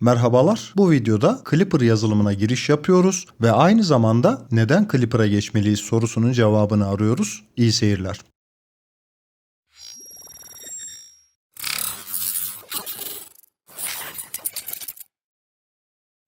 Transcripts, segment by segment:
Merhabalar. Bu videoda Clipper yazılımına giriş yapıyoruz ve aynı zamanda neden Clipper'a geçmeliyiz sorusunun cevabını arıyoruz. İyi seyirler.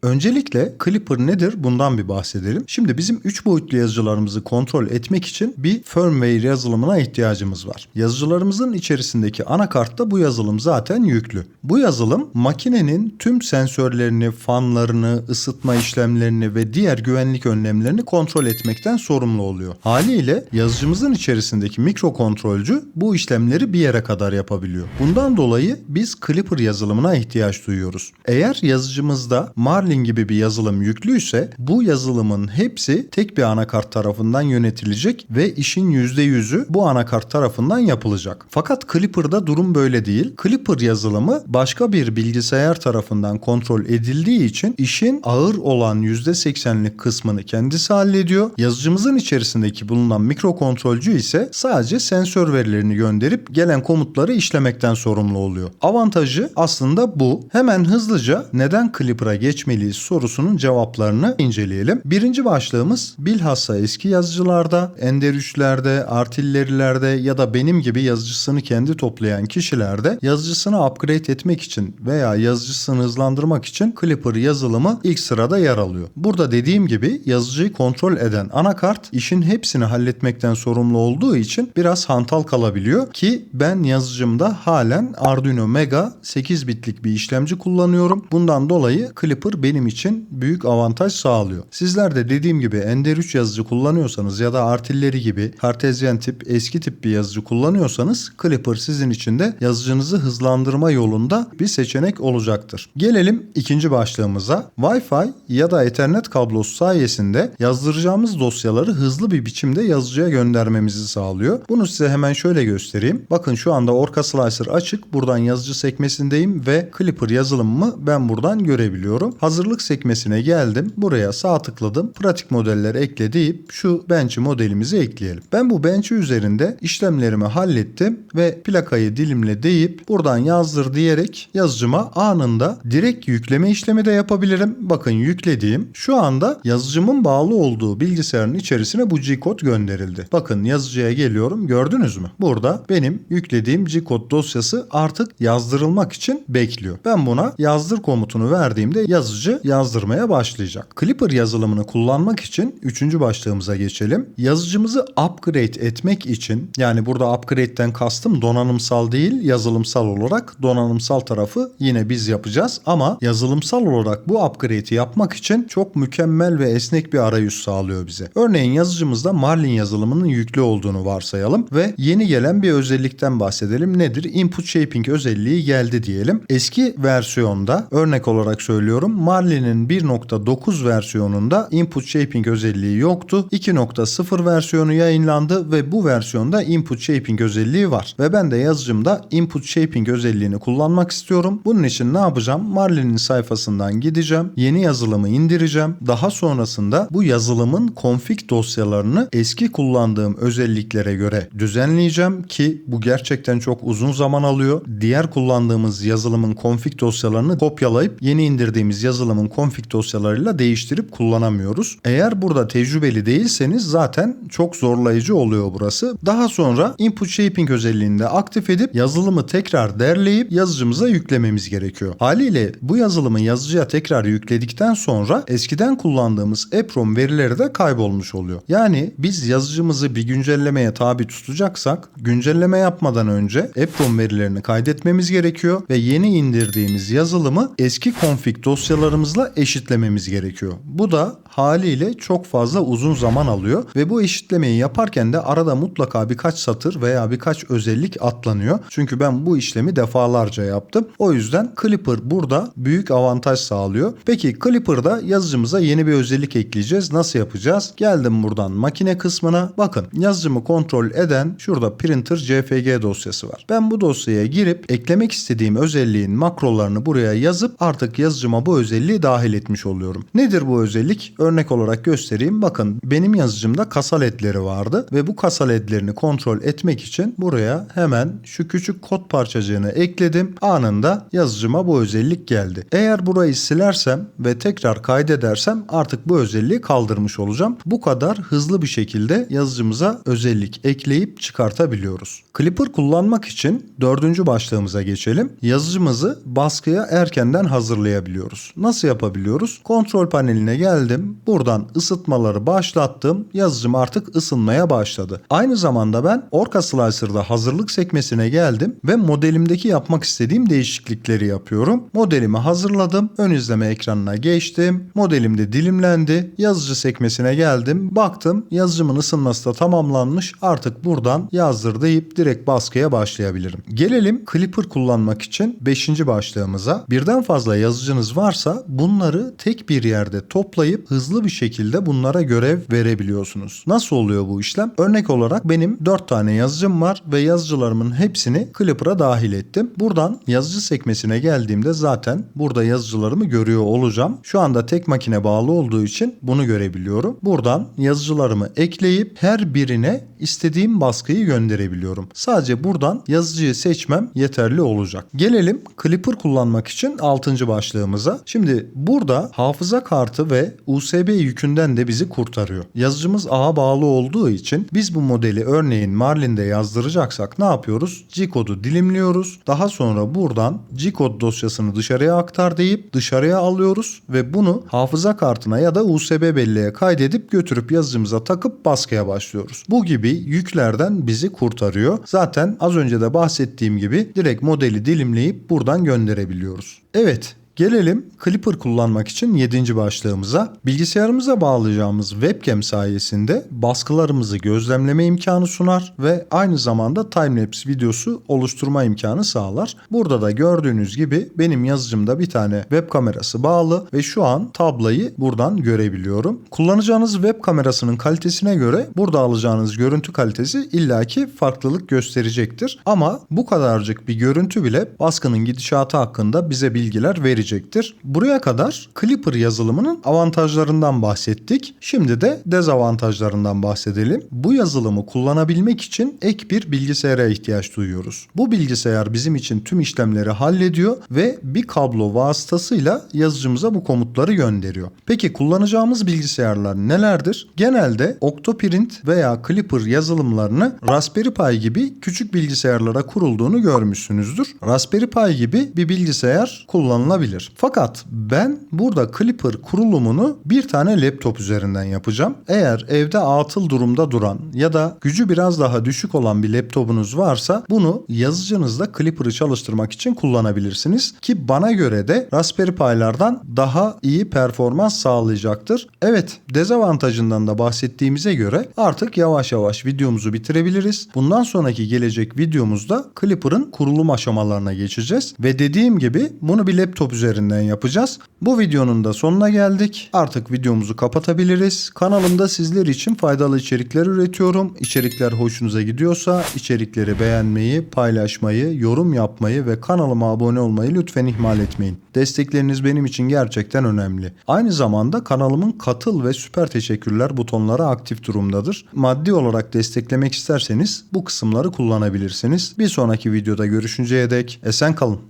Öncelikle Clipper nedir bundan bir bahsedelim. Şimdi bizim 3 boyutlu yazıcılarımızı kontrol etmek için bir firmware yazılımına ihtiyacımız var. Yazıcılarımızın içerisindeki anakartta bu yazılım zaten yüklü. Bu yazılım makinenin tüm sensörlerini, fanlarını, ısıtma işlemlerini ve diğer güvenlik önlemlerini kontrol etmekten sorumlu oluyor. Haliyle yazıcımızın içerisindeki mikrokontrolcü bu işlemleri bir yere kadar yapabiliyor. Bundan dolayı biz Clipper yazılımına ihtiyaç duyuyoruz. Eğer yazıcımızda Marlin gibi bir yazılım yüklüyse bu yazılımın hepsi tek bir anakart tarafından yönetilecek ve işin %100'ü bu anakart tarafından yapılacak. Fakat Clipper'da durum böyle değil. Clipper yazılımı başka bir bilgisayar tarafından kontrol edildiği için işin ağır olan %80'lik kısmını kendisi hallediyor. Yazıcımızın içerisindeki bulunan mikrokontrolcü ise sadece sensör verilerini gönderip gelen komutları işlemekten sorumlu oluyor. Avantajı aslında bu. Hemen hızlıca neden Clipper'a geçmeliyiz sorusunun cevaplarını inceleyelim. Birinci başlığımız bilhassa eski yazıcılarda, Ender 3'lerde, Artillerilerde ya da benim gibi yazıcısını kendi toplayan kişilerde yazıcısını upgrade etmek için veya yazıcısını hızlandırmak için Clipper yazılımı ilk sırada yer alıyor. Burada dediğim gibi yazıcıyı kontrol eden anakart işin hepsini halletmekten sorumlu olduğu için biraz hantal kalabiliyor ki ben yazıcımda halen Arduino Mega 8 bitlik bir işlemci kullanıyorum. Bundan dolayı Clipper benim için büyük avantaj sağlıyor. Sizler de dediğim gibi Ender 3 yazıcı kullanıyorsanız ya da Artilleri gibi kartezyen tip eski tip bir yazıcı kullanıyorsanız Clipper sizin için de yazıcınızı hızlandırma yolunda bir seçenek olacaktır. Gelelim ikinci başlığımıza. Wi-Fi ya da Ethernet kablosu sayesinde yazdıracağımız dosyaları hızlı bir biçimde yazıcıya göndermemizi sağlıyor. Bunu size hemen şöyle göstereyim. Bakın şu anda Orca Slicer açık. Buradan yazıcı sekmesindeyim ve Clipper yazılımımı ben buradan görebiliyorum. Hazırlık sekmesine geldim. Buraya sağ tıkladım. Pratik modeller ekle deyip şu bench modelimizi ekleyelim. Ben bu bench üzerinde işlemlerimi hallettim ve plakayı dilimle deyip buradan yazdır diyerek yazıcıma anında direkt yükleme işlemi de yapabilirim. Bakın yüklediğim şu anda yazıcımın bağlı olduğu bilgisayarın içerisine bu G-kod gönderildi. Bakın yazıcıya geliyorum gördünüz mü? Burada benim yüklediğim G-kod dosyası artık yazdırılmak için bekliyor. Ben buna yazdır komutunu verdiğimde yazıcı yazdırmaya başlayacak. Clipper yazılımını kullanmak için üçüncü başlığımıza geçelim. Yazıcımızı upgrade etmek için yani burada upgrade'den kastım donanımsal değil yazılımsal olarak donanımsal tarafı yine biz yapacağız ama yazılımsal olarak bu upgrade'i yapmak için çok mükemmel ve esnek bir arayüz sağlıyor bize. Örneğin yazıcımızda Marlin yazılımının yüklü olduğunu varsayalım ve yeni gelen bir özellikten bahsedelim. Nedir? Input Shaping özelliği geldi diyelim. Eski versiyonda örnek olarak söylüyorum Marlin'in 1.9 versiyonunda Input Shaping özelliği yoktu. 2.0 versiyonu yayınlandı ve bu versiyonda Input Shaping özelliği var. Ve ben de yazıcımda Input Shaping özelliğini kullanmak istiyorum. Bunun için ne yapacağım? Marlin'in sayfasından gideceğim. Yeni yazılımı indireceğim. Daha sonrasında bu yazılımın config dosyalarını eski kullandığım özelliklere göre düzenleyeceğim ki bu gerçekten çok uzun zaman alıyor. Diğer kullandığımız yazılımın config dosyalarını kopyalayıp yeni indirdiğimiz yazılımın config dosyalarıyla değiştirip kullanamıyoruz. Eğer burada tecrübeli değilseniz zaten çok zorlayıcı oluyor burası. Daha sonra input shaping özelliğini de aktif edip yazılımı tekrar derleyip yazıcımıza yüklememiz gerekiyor. Haliyle bu yazılımı yazıcıya tekrar yükledikten sonra eskiden kullandığımız EPROM verileri de kaybolmuş oluyor. Yani biz yazıcımızı bir güncellemeye tabi tutacaksak güncelleme yapmadan önce EPROM verilerini kaydetmemiz gerekiyor ve yeni indirdiğimiz yazılımı eski config dosyalarımızla eşitlememiz gerekiyor. Bu da haliyle çok fazla uzun zaman alıyor ve bu eşitlemeyi yaparken de arada mutlaka birkaç satır veya birkaç özellik atlanıyor. Çünkü ben bu işlemi defalarca yaptım. O yüzden Clipper burada büyük avantaj sağlıyor. Peki Clipper'da yazıcımıza yeni bir özellik ekleyeceğiz. Nasıl yapacağız? Geldim buradan makine kısmına. Bakın yazıcımı kontrol eden şurada printer CFG dosyası var. Ben bu dosyaya girip eklemek istediğim özelliğin makrolarını buraya yazıp artık yazıcıma bu özelliği özelliği dahil etmiş oluyorum. Nedir bu özellik? Örnek olarak göstereyim. Bakın benim yazıcımda kasa ledleri vardı ve bu kasa ledlerini kontrol etmek için buraya hemen şu küçük kod parçacığını ekledim. Anında yazıcıma bu özellik geldi. Eğer burayı silersem ve tekrar kaydedersem artık bu özelliği kaldırmış olacağım. Bu kadar hızlı bir şekilde yazıcımıza özellik ekleyip çıkartabiliyoruz. Clipper kullanmak için dördüncü başlığımıza geçelim. Yazıcımızı baskıya erkenden hazırlayabiliyoruz. Nasıl yapabiliyoruz? Kontrol paneline geldim. Buradan ısıtmaları başlattım. Yazıcım artık ısınmaya başladı. Aynı zamanda ben Orca Slicer'da hazırlık sekmesine geldim ve modelimdeki yapmak istediğim değişiklikleri yapıyorum. Modelimi hazırladım. Ön izleme ekranına geçtim. Modelim de dilimlendi. Yazıcı sekmesine geldim. Baktım yazıcımın ısınması da tamamlanmış. Artık buradan yazdır deyip direkt baskıya başlayabilirim. Gelelim Clipper kullanmak için 5. başlığımıza. Birden fazla yazıcınız varsa bunları tek bir yerde toplayıp hızlı bir şekilde bunlara görev verebiliyorsunuz. Nasıl oluyor bu işlem? Örnek olarak benim 4 tane yazıcım var ve yazıcılarımın hepsini Clipper'a dahil ettim. Buradan yazıcı sekmesine geldiğimde zaten burada yazıcılarımı görüyor olacağım. Şu anda tek makine bağlı olduğu için bunu görebiliyorum. Buradan yazıcılarımı ekleyip her birine istediğim baskıyı gönderebiliyorum. Sadece buradan yazıcıyı seçmem yeterli olacak. Gelelim Clipper kullanmak için 6. başlığımıza. Şimdi burada hafıza kartı ve USB yükünden de bizi kurtarıyor. Yazıcımız ağa bağlı olduğu için biz bu modeli örneğin Marlin'de yazdıracaksak ne yapıyoruz? G-kodu dilimliyoruz. Daha sonra buradan G-kod dosyasını dışarıya aktar deyip dışarıya alıyoruz ve bunu hafıza kartına ya da USB belleğe kaydedip götürüp yazıcımıza takıp baskıya başlıyoruz. Bu gibi yüklerden bizi kurtarıyor. Zaten az önce de bahsettiğim gibi direkt modeli dilimleyip buradan gönderebiliyoruz. Evet, Gelelim Clipper kullanmak için 7. başlığımıza. Bilgisayarımıza bağlayacağımız webcam sayesinde baskılarımızı gözlemleme imkanı sunar ve aynı zamanda timelapse videosu oluşturma imkanı sağlar. Burada da gördüğünüz gibi benim yazıcımda bir tane web kamerası bağlı ve şu an tablayı buradan görebiliyorum. Kullanacağınız web kamerasının kalitesine göre burada alacağınız görüntü kalitesi illaki farklılık gösterecektir. Ama bu kadarcık bir görüntü bile baskının gidişatı hakkında bize bilgiler verecek verecektir. Buraya kadar Clipper yazılımının avantajlarından bahsettik. Şimdi de dezavantajlarından bahsedelim. Bu yazılımı kullanabilmek için ek bir bilgisayara ihtiyaç duyuyoruz. Bu bilgisayar bizim için tüm işlemleri hallediyor ve bir kablo vasıtasıyla yazıcımıza bu komutları gönderiyor. Peki kullanacağımız bilgisayarlar nelerdir? Genelde Octoprint veya Clipper yazılımlarını Raspberry Pi gibi küçük bilgisayarlara kurulduğunu görmüşsünüzdür. Raspberry Pi gibi bir bilgisayar kullanılabilir. Fakat ben burada Clipper kurulumunu bir tane laptop üzerinden yapacağım. Eğer evde atıl durumda duran ya da gücü biraz daha düşük olan bir laptopunuz varsa bunu yazıcınızda Clipper'ı çalıştırmak için kullanabilirsiniz. Ki bana göre de Raspberry Pi'lardan daha iyi performans sağlayacaktır. Evet dezavantajından da bahsettiğimize göre artık yavaş yavaş videomuzu bitirebiliriz. Bundan sonraki gelecek videomuzda Clipper'ın kurulum aşamalarına geçeceğiz. Ve dediğim gibi bunu bir laptop üzerinden yapacağız. Bu videonun da sonuna geldik. Artık videomuzu kapatabiliriz. Kanalımda sizler için faydalı içerikler üretiyorum. İçerikler hoşunuza gidiyorsa içerikleri beğenmeyi, paylaşmayı, yorum yapmayı ve kanalıma abone olmayı lütfen ihmal etmeyin. Destekleriniz benim için gerçekten önemli. Aynı zamanda kanalımın katıl ve süper teşekkürler butonları aktif durumdadır. Maddi olarak desteklemek isterseniz bu kısımları kullanabilirsiniz. Bir sonraki videoda görüşünceye dek esen kalın.